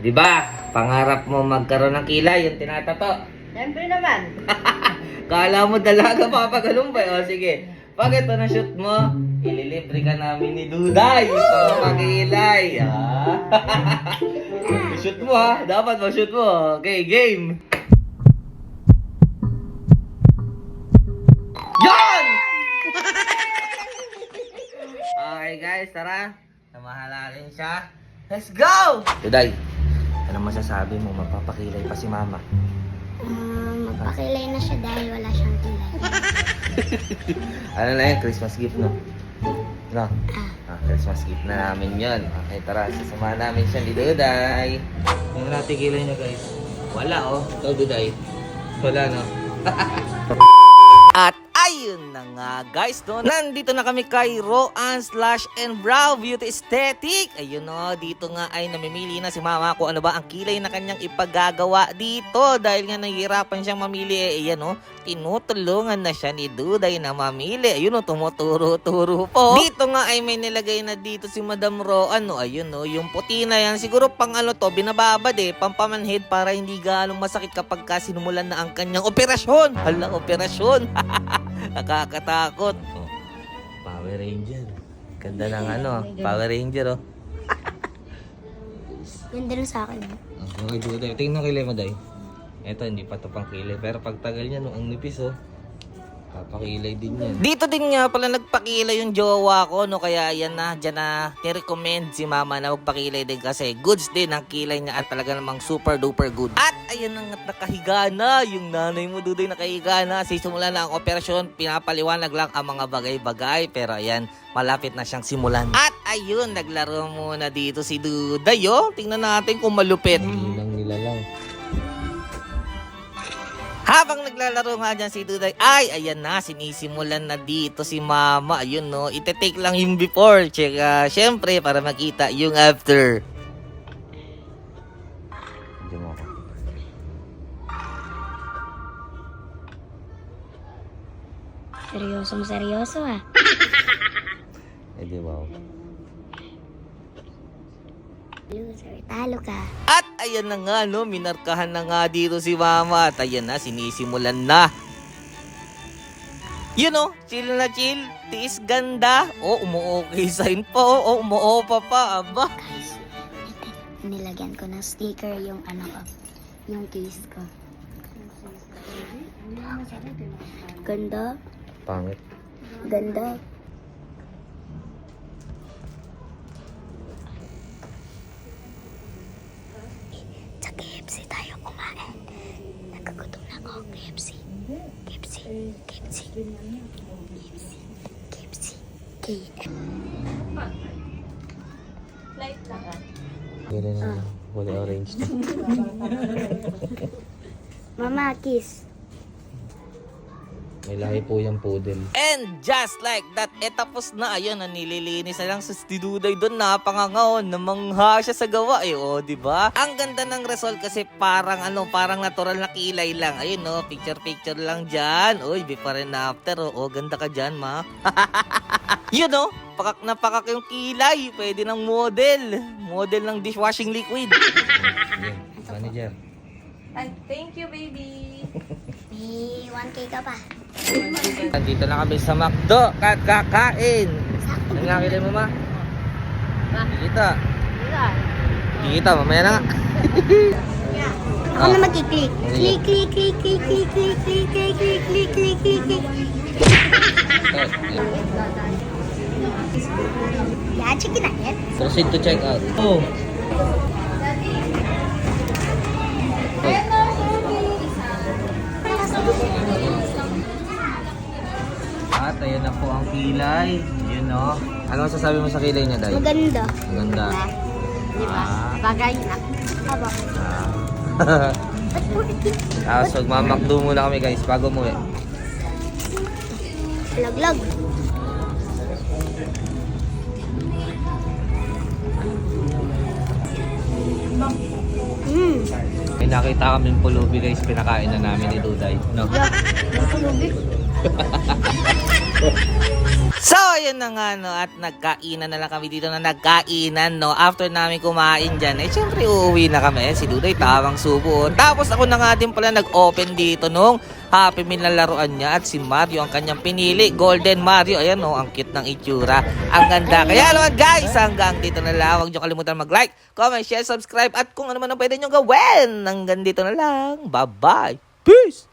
Di ba? Pangarap mo magkaroon ng kilay, yung tinatato. Siyempre naman. Kala mo dalaga papagalumpay. O sige, pag ito na shoot mo, ililibre ka namin ni Duday para makilay. Ah. shoot mo ha. Dapat ma-shoot mo. Okay, game. Yan! okay guys, tara. Namahalalin siya. Let's go! Duday, masasabi mo? Magpapakilay pa si Mama. Um, magpakilay na siya dahil wala siyang kilay. Ano na yan? Christmas gift, no? No? Ah, Christmas gift na namin yun. Okay, tara. Sasamahan namin siya ni Duday. Yung natin kilay niya, guys. Wala, oh. Ito, Duday. Wala, no? At ayun na nga guys, no? Nandito na kami kay Roan slash and Brow Beauty Aesthetic. Ayun no, dito nga ay namimili na si mama kung ano ba ang kilay na kanyang ipagagawa dito. Dahil nga nahihirapan siyang mamili. Eh, ayan no, tinutulungan na siya ni Duday na mamili. Ayun no, tumuturo-turo po. Dito nga ay may nilagay na dito si Madam Roan. No, ayun no, yung puti na yan. Siguro pang ano to, binababad eh. Pampamanhid para hindi galong masakit kapag ka sinumulan na ang kanyang operasyon. Hala, operasyon. Nakakatakot. Oh, Power Ranger. Ganda ng ano, Power Ranger oh. Ganda rin sa akin. Okay, Duday. Tingnan mo, Day. Ito, hindi pa to pang kilay. Pero pag tagal niya, no, ang nipis, oh. Papakilay din yan. Dito din nga pala nagpakilay yung jowa ko, no? Kaya yan na, dyan na, nirecommend si mama na magpakilay din kasi goods din ang kilay niya at talaga namang super duper good. At ayan na nakahiga na, yung nanay mo duday nakahiga na. Sisimula na ang operasyon, pinapaliwanag lang ang mga bagay-bagay. Pero ayan, malapit na siyang simulan. At ayun, naglaro muna dito si Duday, oh. Tingnan natin kung malupit. Nilang nila lang. Habang naglalaro nga dyan si Duday, ay, ayan na, sinisimulan na dito si Mama. Ayun, no, ite-take lang yung before. Tsaka, syempre, para makita yung after. Hindi mo ako. Seryosong seryoso ah. Eh di wow. Loser, talo ka. At ayan na nga, no, minarkahan na nga dito si Mama. At ayan na, sinisimulan na. Yun know, chill na chill, tiis ganda. O, oh, umu-okay sign po. O, oh, umuopa pa, aba. Guys, nilagyan ko ng sticker yung ano ko. Yung case ko. Ganda. Pangit. Ganda. KFC tayo kumain. Nagkagutom na ako. KFC. KFC. KFC. KFC. KFC. KFC. Ganun na lang. Wala orange. Mama, kiss. May lahi po yung poodle. And just like that, eh tapos na. Ayun, na nililinis na lang sa stiduday doon. Napangangaon, namangha siya sa gawa eh. O, di ba? Ang ganda ng result kasi parang ano, parang natural na kilay lang. Ayun, no, picture-picture lang dyan. Uy, before and after. O, oh, ganda ka dyan, ma. Yun, no? Pakak na pakak yung kilay. Pwede ng model. Model ng dishwashing liquid. Yan. Manager. Ay, thank you, baby. May 1K ka pa. Nandito na kami sa McDo. Kakain. Ano nga kilay mo, ma? Kita. Kita, mamaya na nga. Ako na magkiklik. Click, click, click, click, click, click, click, click, click, click, click, click, click. Yeah, chicken nugget. Proceed to check out. Oh. At ayun na po ang kilay. Yun no. Ano masasabi mo sa kilay niya, Day? Maganda. Maganda. Di ba? Ah. Bagay na. Aba. Ah. Tapos magmamakdo muna kami guys bago mo eh. Laglag. Nakita kaming pulubi guys, pinakain na namin ni Duday. No? So, ayun na nga, no, at nagkainan na lang kami dito na nagkainan, no. After namin kumain dyan, eh, syempre, uuwi na kami. Si Dudoy, tawang subo. Tapos ako na nga din pala nag-open dito nung Happy Meal na laruan niya at si Mario ang kanyang pinili. Golden Mario. Ayan, no, ang cute ng itsura. Ang ganda. Kaya naman, guys, hanggang dito na lang. Huwag niyo kalimutan mag-like, comment, share, subscribe, at kung ano man ang pwede niyo gawin. Hanggang dito na lang. Bye-bye. Peace!